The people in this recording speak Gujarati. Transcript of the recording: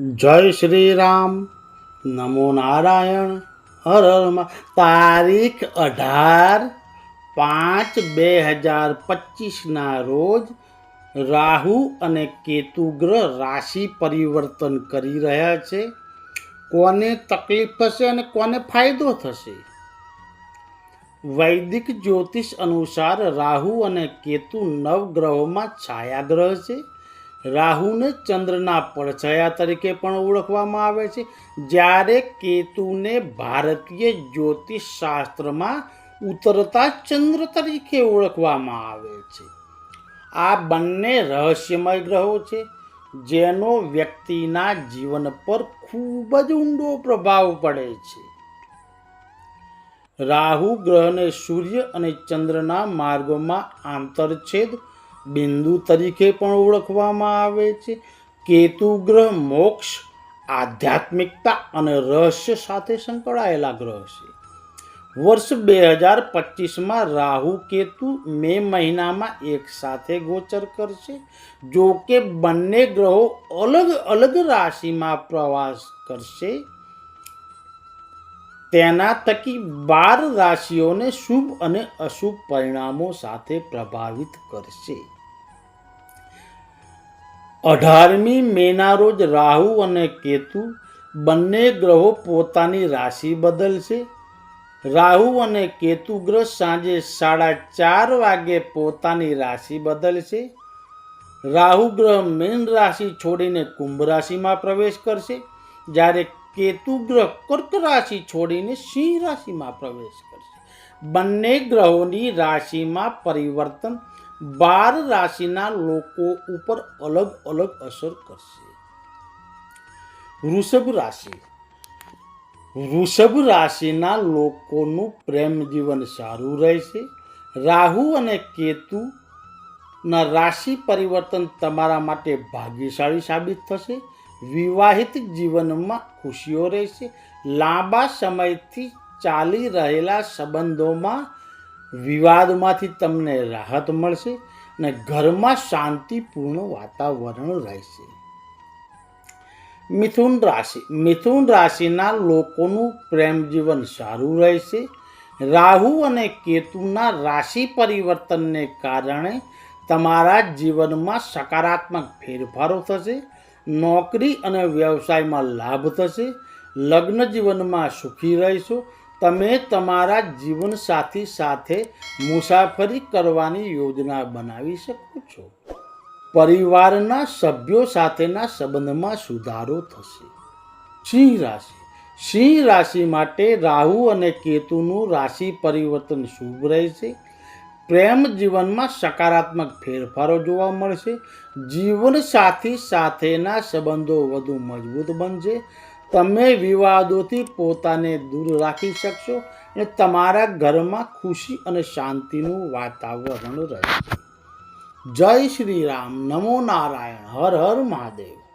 જય શ્રી રામ નમો નારાયણ. હર હરમાં તારીખ અઢાર પાંચ બે હજાર પચીસના રોજ રાહુ અને કેતુ ગ્રહ રાશિ પરિવર્તન કરી રહ્યા છે. કોને તકલીફ થશે અને કોને ફાયદો થશે? વૈદિક જ્યોતિષ અનુસાર રાહુ અને કેતુ નવગ્રહોમાં છાયાગ્રહ છે. રાહુને ચંદ્રના પડછાયા તરીકે પણ ઓળખવામાં આવે છે. જ્યારે કેતુને ભારતીય જ્યોતિષ શાસ્ત્રમાં ઉતરતા ચંદ્ર તરીકે ઓળખવામાં આવે છે. આ બંને રહસ્યમય ગ્રહો છે, જેનો વ્યક્તિના જીવન પર ખૂબ જ ઊંડો પ્રભાવ પડે છે. રાહુ ગ્રહને સૂર્ય અને ચંદ્રના માર્ગોમાં આંતરછેદ બિંદુ તરીકે પણ ઓળખવામાં આવે છે. કેતુ ગ્રહ મોક્ષ, આધ્યાત્મિકતા અને રહસ્ય સાથે સંકળાયેલા ગ્રહ છે. વર્ષ બે હજાર પચીસમાં રાહુ કેતુ મે મહિનામાં એક સાથે ગોચર કરશે. જો કે બંને ગ્રહો અલગ અલગ રાશિમાં પ્રવાસ કરશે. તેના થકી બાર રાશિઓને શુભ અને અશુભ પરિણામો સાથે પ્રભાવિત કરશે. અઢારમી મેના રોજ રાહુ અને કેતુ બંને ગ્રહો પોતાની રાશિ બદલશે. રાહુ અને કેતુ ગ્રહ સાંજે સાડા ચાર વાગે પોતાની રાશિ બદલશે. રાહુ ગ્રહ મીન રાશિ છોડીને કુંભ રાશિમાં પ્રવેશ કરશે. જ્યારે કેતુ ગ્રહ કર્ક રાશિ છોડીને સિંહ રાશિમાં પ્રવેશ કરશે. બંને ગ્રહોની રાશિમાં પરિવર્તન બાર રાશિના લોકો ઉપર અલગ અલગ અસર કરશે. વૃષભ રાશિ. વૃષભ રાશિના લોકોનું પ્રેમ જીવન સારું રહેશે. રાહુ અને કેતુ ના રાશિ પરિવર્તન તમારા માટે ભાગ્યશાળી સાબિત થશે. વિવાહિત જીવનમાં ખુશીઓ રહેશે. લાંબા સમયથી ચાલી રહેલા સંબંધોમાં વિવાદમાંથી તમને રાહત મળશે અને ઘરમાં શાંતિપૂર્ણ વાતાવરણ રહેશે. મિથુન રાશિ. મિથુન રાશિના લોકોનું પ્રેમ જીવન સારું રહેશે. રાહુ અને કેતુના રાશિ પરિવર્તનને કારણે તમારા જીવનમાં સકારાત્મક ફેરફારો થશે, નોકરી અને વ્યવસાયમાં લાભ થશે, લગ્ન જીવનમાં સુખી રહેશો તમે તમારા જીવનસાથી સાથે મુસાફરી કરવાની યોજના બનાવી શકો છો. પરિવારના સભ્યો સાથેના સંબંધમાં સુધારો થશે. સિંહ રાશિ. સિંહ રાશિ માટે રાહુ અને કેતુનું રાશિ પરિવર્તન શુભ રહેશે. પ્રેમ જીવનમાં સકારાત્મક ફેરફારો જોવા મળશે. જીવનસાથી સાથેના સંબંધો વધુ મજબૂત બનશે. તમે વિવાદોથી પોતાને દૂર રાખી શકશો અને તમારા ઘરમાં ખુશી અને શાંતિનું વાતાવરણ રહેશે. જય શ્રી રામ. નમો નારાયણ. હર હર મહાદેવ.